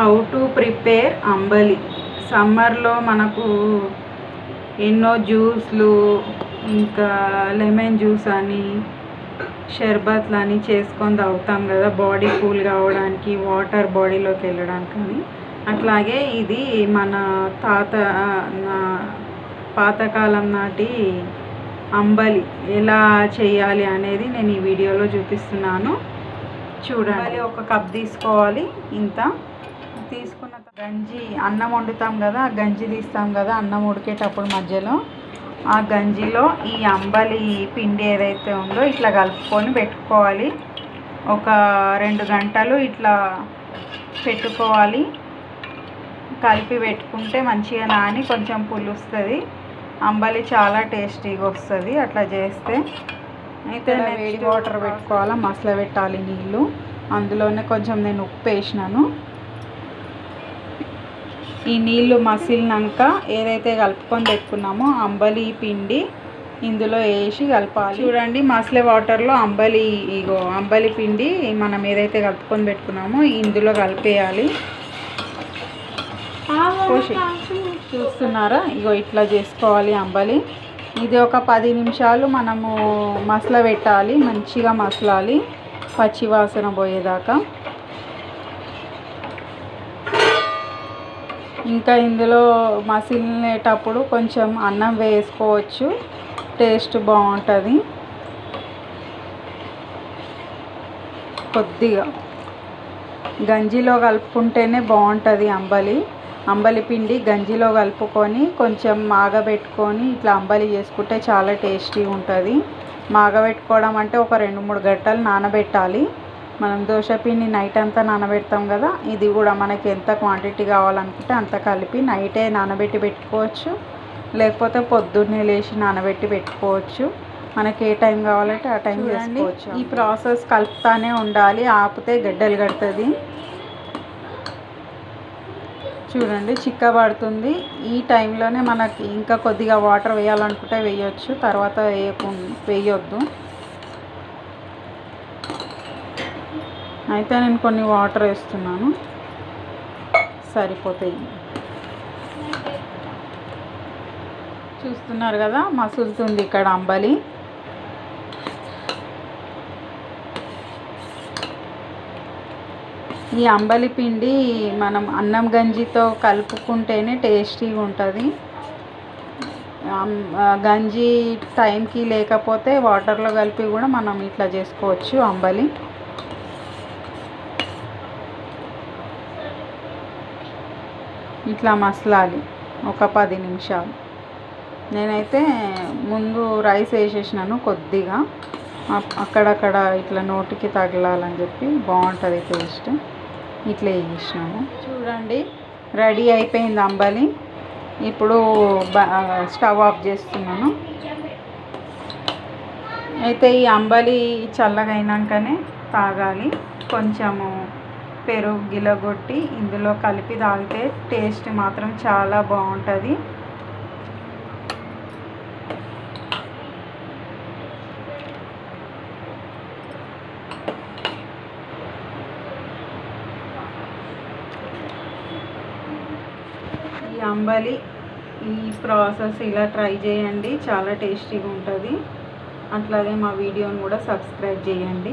How to prepare అంబలి సమ్మర్లో మనకు ఎన్నో జ్యూస్లు ఇంకా లెమన్ జ్యూస్ అని షర్బత్లు అని చేసుకొని తాగుతాం కదా బాడీ కూల్ కావడానికి వాటర్ బాడీలోకి వెళ్ళడానికి అని. అట్లాగే ఇది మన తాత నా పాతకాలం నాటి అంబలి. ఎలా చేయాలి అనేది నేను ఈ వీడియోలో చూపిస్తున్నాను. చూడండి. ఒక కప్ తీసుకోవాలి. ఇంత. తీసుకున్న గంజి అన్నం వండుతాం కదా ఆ గంజి తీస్తాం కదా అన్నం ఉడికేటప్పుడు మధ్యలో ఆ గంజిలో ఈ అంబలి పిండి ఏదైతే ఉందో ఇట్లా కలుపుకొని పెట్టుకోవాలి. ఒక రెండు గంటలు ఇట్లా పెట్టుకోవాలి. కలిపి పెట్టుకుంటే మంచిగా నాని కొంచెం పులుస్తుంది. అంబలి చాలా టేస్టీగా వస్తుంది అట్లా చేస్తే. అయితే వేడి వాటర్ పెట్టుకోవాలా. మసల పెట్టాలి నీళ్ళు. అందులోనే కొంచెం నేను ఉప్పు వేసినాను. ఈ నీళ్ళు మసిలినాక ఏదైతే కలుపుకొని పెట్టుకున్నామో అంబలి పిండి ఇందులో వేసి కలపాలి. చూడండి మసలే వాటర్లో అంబలి ఇగో అంబలి పిండి మనం ఏదైతే కలుపుకొని పెట్టుకున్నామో ఇందులో కలిపేయాలి. చూస్తున్నారా? ఇగో ఇట్లా చేసుకోవాలి అంబలి. ఇది ఒక పది నిమిషాలు మనము మసల పెట్టాలి మంచిగా మసలాలి పచ్చివాసన పోయేదాకా. ఇంకా ఇందులో మసిలినేటప్పుడు కొంచెం అన్నం వేసుకోవచ్చు. టేస్ట్ బాగుంటుంది. కొద్దిగా. గంజిలో కలుపుకుంటేనే బాగుంటుంది అంబలి. అంబలి పిండి గంజిలో కలుపుకొని కొంచెం మాగబెట్టుకొని ఇట్లా అంబలి చేసుకుంటే చాలా టేస్టీ ఉంటుంది మాగబెట్టుకోవడం అంటే ఒక రెండు మూడు గంటలు నానబెట్టాలి. మనం దోశ పిండి నైట్ అంతా నానబెడతాం కదా ఇది కూడా మనకి ఎంత క్వాంటిటీ కావాలనుకుంటే అంత కలిపి నైటే నానబెట్టి పెట్టుకోవచ్చు. లేకపోతే పొద్దున్నే లేచి నానబెట్టి పెట్టుకోవచ్చు. మనకి ఏ టైం కావాలంటే ఆ టైం చేసుకోవచ్చు ఈ ప్రాసెస్ కలుపుతానే ఉండాలి ఆపితే గడ్డలు కడుతుంది. చూడండి చిక్కబడుతుంది ఈ టైంలోనే మనకి ఇంకా కొద్దిగా వాటర్ వేయాలనుకుంటే వేయొచ్చు తర్వాత వేయకు వేయొద్దు. అయితే నేను కొన్ని వాటర్ వేస్తున్నాను. సరిపోతాయి. చూస్తున్నారు కదా మసులుతుంది ఇక్కడ అంబలి. ఈ అంబలి పిండి మనం అన్నం గంజితో కలుపుకుంటేనే టేస్టీగా ఉంటుంది. అం- గంజి టైంకి లేకపోతే వాటర్లో కలిపి కూడా మనం ఇట్లా చేసుకోవచ్చు అంబలి. ఇట్లా మసలాలి ఒక పది నిమిషాలు. నేనైతే ముందు రైస్ వేసేసినాను కొద్దిగా. అప్- అక్కడక్కడ ఇట్లా నోటికి తగలాలని చెప్పి బాగుంటుంది టేస్ట్. ఇట్లా వేసినాను చూడండి రెడీ అయిపోయింది అంబలి. ఇప్పుడు స్టవ్ ఆఫ్ చేస్తున్నాను. అయితే ఈ అంబలి చల్లగా అయినాకనే తాగాలి. కొంచెము పెరుగు గిలగొట్టి ఇందులో కలిపి తాగితే టేస్ట్ మాత్రం చాలా బాగుంటుంది. ఈ అంబలి ఈ ప్రాసెస్ ఇలా ట్రై చేయండి చాలా టేస్టీగా ఉంటుంది. అట్లాగే మా వీడియోని కూడా సబ్స్క్రైబ్ చేయండి.